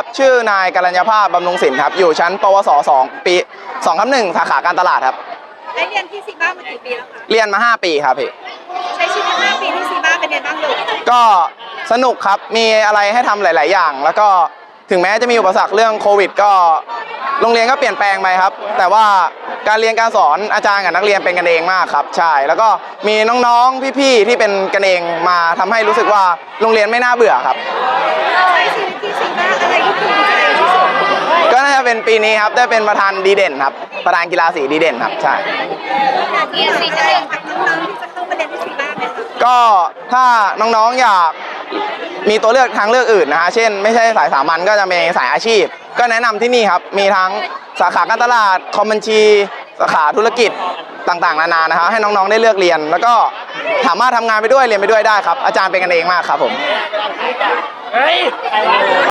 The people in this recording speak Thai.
ครับ ชื่อนายกัลยาภาพบำรุงศิลป์ครับ อยู่ชั้นปวส2ปี2ทับ1สาขาการตลาดครับ ได้เรียนที่ซีบ้ามากี่ปีแล้วคะ เรียนมา 5 ปีครับพี่ ใช้ชีวิต5ปีที่ซีบ้าเป็นยังไงบ้างลูกก็สนุกครับ มีอะไรให้ทำหลาย ๆ อย่าง แล้วก็ถึงแม้จะมีอุปสรรคเรื่องโควิด ก็ โรงเรียนก็เปลี่ยนแปลงไปครับ แต่ว่าการเรียนการสอนอาจารย์กับนักเรียนเป็นกันเองมากครับ ใช่ แล้วก็มีน้อง ๆ พี่ ๆ ที่เป็นกันเองมาทำให้รู้สึกว่าโรงเรียนไม่น่าเบื่อครับ ใช้ชีวิตที่ซีบ้าอะไรที่ภูมิใจที่สุด ก็น่าจะ เป็นปีนี้ครับได้เป็นประธานดีเด่นครับ ประธานกีฬาสีดีเด่นครับใช่อยากที่ซีจะเรียนกับน้องๆที่จะเข้ามาเรียนที่ซีบ้าไหมคะก็ถ้าน้องๆอยากมีตัวเลือกทางเลือกอื่นนะฮะเช่น ไม่ใช่สายสามัญก็จะมีสายอาชีพ ก็แนะนำที่นี่ครับ มีทั้งสาขาการตลาดคอมบัญชี สาขาธุรกิจต่างๆ นานานะครับให้น้องๆได้เลือกเรียน แล้วก็สามารถทำงานไปด้วยเรียนไปด้วยได้ครับ อาจารย์เป็นกันเองมากครับผม